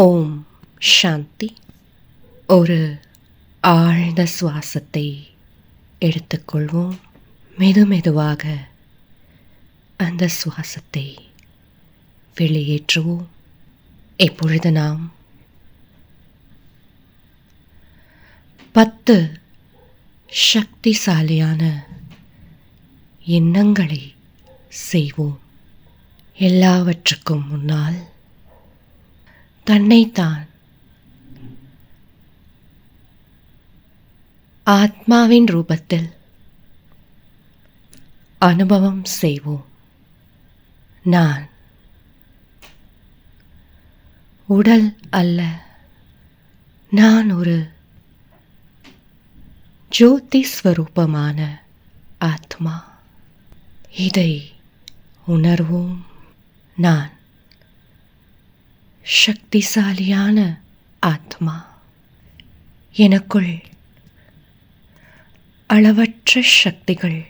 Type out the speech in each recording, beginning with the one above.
ஓம் சாந்தி. ஒரு ஆழ்ந்த சுவாசத்தை எடுத்துக்கொள்வோம். மெது மெதுவாக அந்த சுவாசத்தை வெளியேற்றுவோம். எப்பொழுது நாம் பத்து சக்திசாலியான எண்ணங்களை செய்வோம். எல்லாவற்றுக்கும் முன்னால் தன்னைத்தான். ஆத்மாவின் ரூபத்தில் அனுபவம் செய்வோம். நான். உடல் அல்ல. நான் ஒரு ஜோதி ஸ்வரூபமான ஆத்மா. இதை உணர்வோம். நான். சக்திசாலியான ஆத்மா. எனக்குள் அளவற்ற சக்திகள்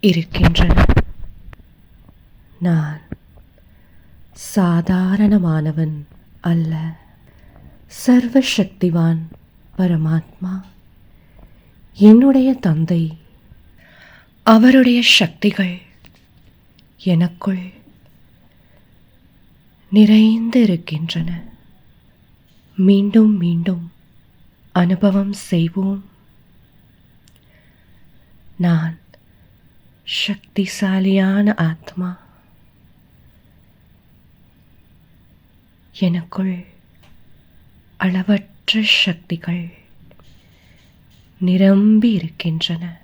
இருக்கின்றன. நான் சாதாரணமானவன் அல்ல. சர்வசக்திவான் பரமாத்மா. என்னுடைய தந்தை. அவருடைய சக்திகள் எனக்குள் நிறைந்து இருக்கின்றன மீண்டும் மீண்டும் அனுபவம் செய்வோம். நான் சக்திசாலியான ஆத்மா. எனக்குள் அளவற்ற சக்திகள் நிரம்பி இருக்கின்றன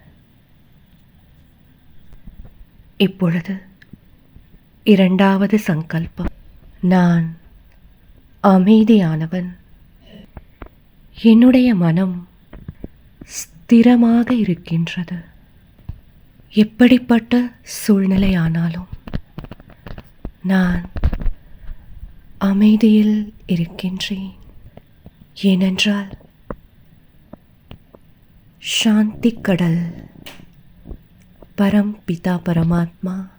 இப்பொழுது இரண்டாவது சங்கல்பம். நான் அமைதியானவன். என்னுடைய மனம் ஸ்திரமாக இருக்கின்றது. எப்படிப்பட்ட சூழ்நிலையானாலும் நான் அமைதியில் இருக்கின்றேன். ஏனென்றால் சாந்தி கடல் பரம் பிதா பரமாத்மா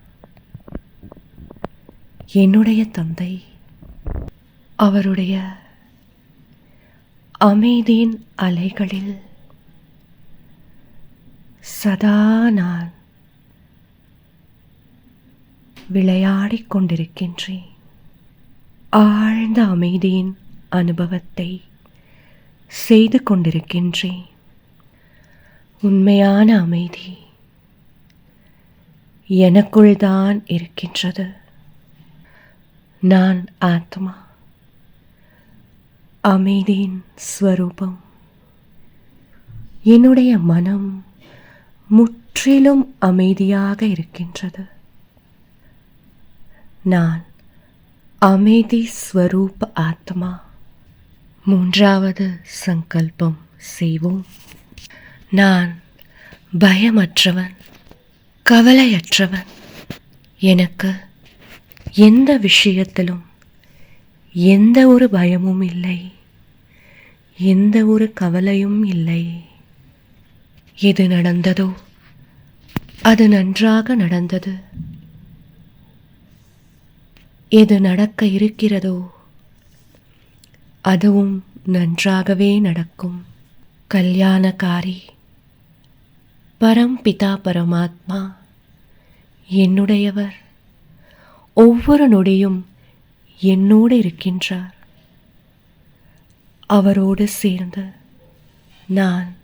என்னுடைய தந்தை அவருடைய அமைதியின் அலைகளில் சதா நான் விளையாடிக் கொண்டிருக்கின்றேன். ஆழ்ந்த அமைதியின் அனுபவத்தை செய்து கொண்டிருக்கின்றேன். உண்மையான அமைதி எனக்குள்தான் இருக்கின்றது. நான் ஆத்மா. அமைதியின் ஸ்வரூபம். என்னுடைய மனம் முற்றிலும் அமைதியாக இருக்கின்றது. நான் அமைதி ஸ்வரூப ஆத்மா. மூன்றாவது சங்கல்பம் செய்வோம். நான் பயமற்றவன் கவலையற்றவன். எனக்கு எந்த விஷயத்திலும் எந்த ஒரு பயமும் இல்லை. எந்த ஒரு கவலையும் இல்லை. எது நடந்ததோ? அது நன்றாக நடந்தது. எது நடக்க இருக்கிறதோ? அதுவும் நன்றாகவே நடக்கும். கல்யாணக்காரி பரம்பிதா பரமாத்மா என்னுடையவர். ஒவ்வொரு நொடியும் என்னோடு இருக்கின்றார். அவரோடு சேர்ந்து நான்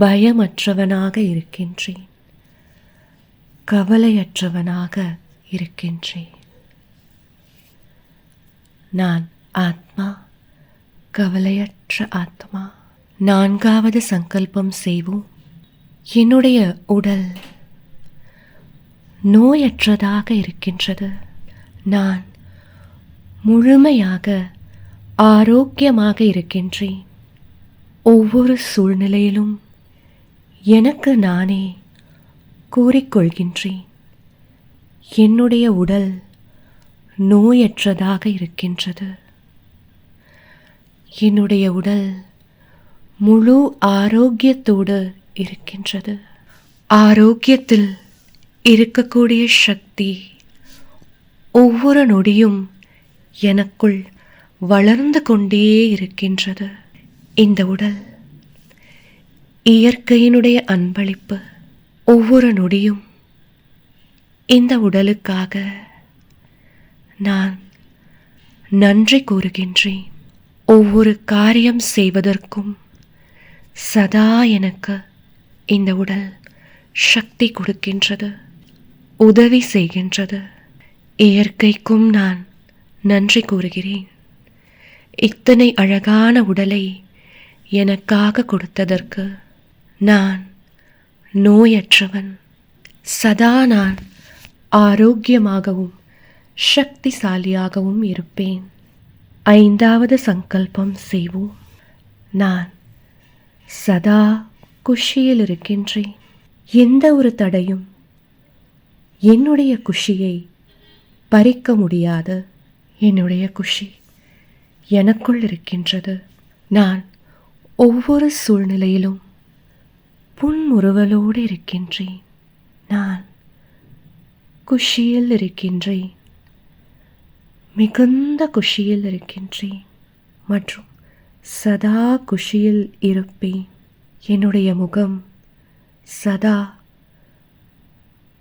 பயமற்றவனாக இருக்கின்றேன். கவலையற்றவனாக இருக்கின்றேன். நான் ஆத்மா கவலையற்ற ஆத்மா. நான்காவது சங்கல்பம் செய்வோம். என்னுடைய உடல் நோயற்றதாக இருக்கின்றது. நான் முழுமையாக ஆரோக்கியமாக இருக்கின்றேன். ஒவ்வொரு சூழ்நிலையிலும் எனக்கு நானே கூறிக்கொள்கின்றேன். என்னுடைய உடல் நோயற்றதாக இருக்கின்றது. என்னுடைய உடல் முழு ஆரோக்கியத்தோடு இருக்கின்றது. ஆரோக்கியத்தில் இருக்கக்கூடிய சக்தி ஒவ்வொரு நொடியும் எனக்குள் வளர்ந்து கொண்டே இருக்கின்றது. இந்த உடல் இயற்கையினுடைய அன்பளிப்பு ஒவ்வொரு நொடியும் இந்த உடலுக்காக நான் நன்றி கூறுகின்றேன். ஒவ்வொரு காரியம் செய்வதற்கும் சதா எனக்கு இந்த உடல் சக்தி கொடுக்கின்றது. உதவி செய்கின்றது. இயற்கைக்கும் நான் நன்றி கூறுகிறேன். இத்தனை அழகான உடலை எனக்காக கொடுத்ததற்கு நான் நோயற்றவன். சதா நான் ஆரோக்கியமாகவும் சக்திசாலியாகவும் இருப்பேன். ஐந்தாவது சங்கல்பம் செய்வோம். நான் சதா குஷியில் இருக்கின்றேன். எந்த ஒரு தடையும் என்னுடைய குஷியை பறிக்க முடியாது. என்னுடைய குஷி எனக்குள் இருக்கின்றது. நான் ஒவ்வொரு சூழ்நிலையிலும் புன்முறுவலோடு இருக்கின்றேன். நான் குஷியில் இருக்கின்றேன். மிகுந்த குஷியில் இருக்கின்றேன். மற்றும் சதா குஷியில் இருப்பேன். என்னுடைய முகம் சதா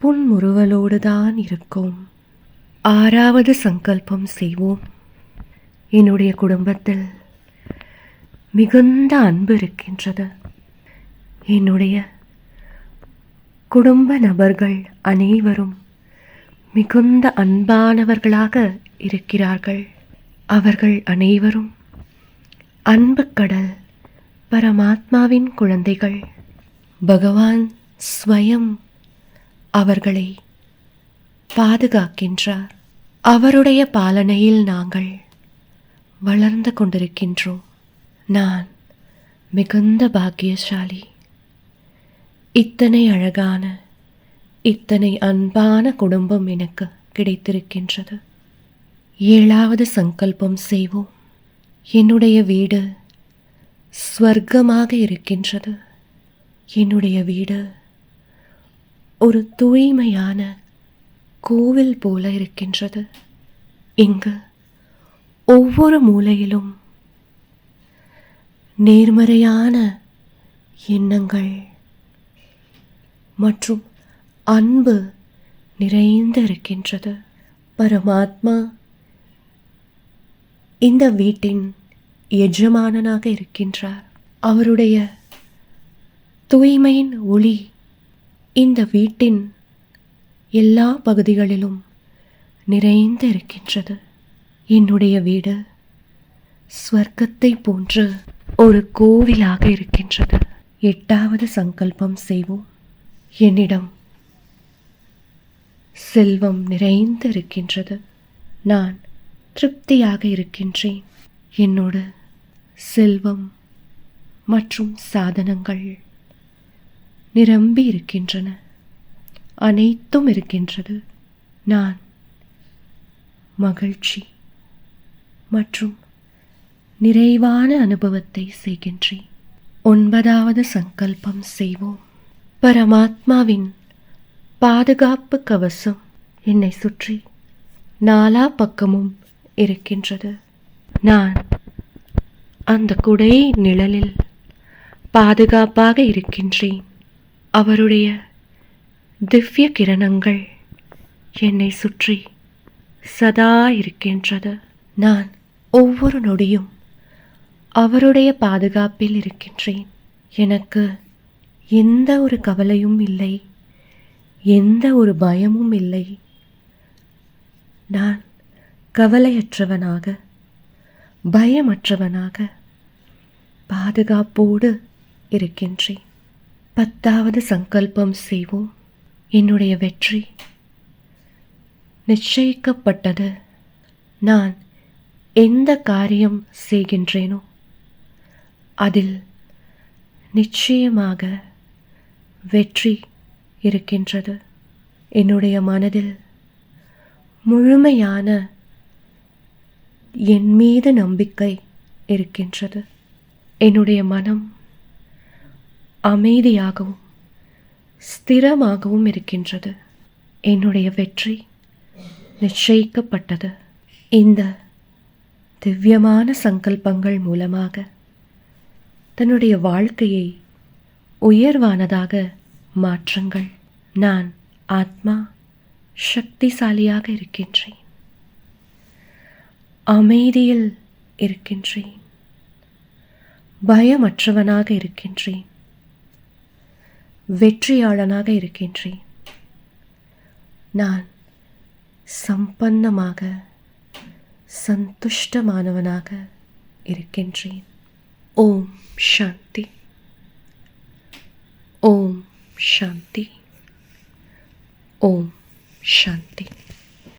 புன்முறுவலோடு தான் இருக்கும். ஆறாவது சங்கல்பம் செய்வோம். என்னுடைய குடும்பத்தில் மிகுந்த அன்பு இருக்கின்றது. என்னுடைய குடும்ப நபர்கள் அனைவரும் மிகுந்த அன்பானவர்களாக இருக்கிறார்கள். அவர்கள் அனைவரும் அன்பு கடல் பரமாத்மாவின் குழந்தைகள். பகவான் ஸ்வயம் அவர்களை பாதுகாக்கின்றார். அவருடைய பாலனையில் நாங்கள் வளர்ந்து கொண்டிருக்கின்றோம். நான் மிகுந்த பாக்கியசாலி. இத்தனை அழகான இத்தனை அன்பான குடும்பம் எனக்கு கிடைத்திருக்கின்றது. ஏழாவது சங்கல்பம் செய்வோம். என்னுடைய வீடு ஸ்வர்க்கமாக இருக்கின்றது. என்னுடைய வீடு ஒரு தூய்மையான கோவில் போல இருக்கின்றது. இங்கு ஒவ்வொரு மூலையிலும் நேர்மறையான எண்ணங்கள் மற்றும் அன்பு நிறைந்து இருக்கின்றது. பரமாத்மா இந்த வீட்டின் எஜமானனாக இருக்கின்றார். அவருடைய தூய்மையின் ஒளி இந்த வீட்டின் எல்லா பகுதிகளிலும் நிறைந்து இருக்கின்றது. என்னுடைய வீடு ஸ்வர்க்கத்தை போன்று ஒரு கோவிலாக இருக்கின்றது. எட்டாவது சங்கல்பம் செய்வோம். என்னிடம் செல்வம் நிறைந்து இருக்கின்றது. நான் திருப்தியாக இருக்கின்றேன். என்னோட செல்வம் மற்றும் சாதனங்கள் நிரம்பி இருக்கின்றன. அனைத்தும் இருக்கின்றது. நான் மகிழ்ச்சி மற்றும் நிறைவான அனுபவத்தை செய்கின்றேன். ஒன்பதாவது சங்கல்பம் செய்வோம். பரமாத்மாவின் பாதுகாப்பு கவசம் என்னை சுற்றி நாலா பக்கமும் இருக்கின்றது. நான் அந்த குடை நிழலில் பாதுகாப்பாக இருக்கின்றேன். அவருடைய திவ்ய கிரணங்கள் என்னை சுற்றி சதா இருக்கின்றது. நான் ஒவ்வொரு நொடியும் அவருடைய பாதுகாப்பில் இருக்கின்றேன். எனக்கு எந்த ஒரு கவலையும் இல்லை. எந்த ஒரு பயமும் இல்லை. நான் கவலையற்றவனாக பயமற்றவனாக பாதுகாப்போடு இருக்கின்றேன். பத்தாவது சங்கல்பம் செய்வோம். என்னுடைய வெற்றி நிச்சயிக்கப்பட்டது. நான் எந்த காரியம் செய்கின்றேனோ அதில் நிச்சயமாக வெற்றி இருக்கின்றது. என்னுடைய மனதில் முழுமையான என் மீது நம்பிக்கை இருக்கின்றது. என்னுடைய மனம் அமைதியாகவும் ஸ்திரமாகவும் இருக்கின்றது. என்னுடைய வெற்றி நிச்சயிக்கப்பட்டது. இந்த திவ்யமான சங்கல்பங்கள் மூலமாக தன்னுடைய வாழ்க்கையை உயர்வானதாக மாற்றுங்கள். நான் ஆத்மா சக்திசாலியாக இருக்கின்றேன். அமைதியில் இருக்கின்றேன். பயமற்றவனாக இருக்கின்றேன். வெற்றியாளனாக இருக்கின்றேன். நான் சம்பன்னமாக சந்துஷ்டமானவனாக இருக்கின்றேன். ஓம் சாந்தி. ஓம் சாந்தி. ஓம் சாந்தி.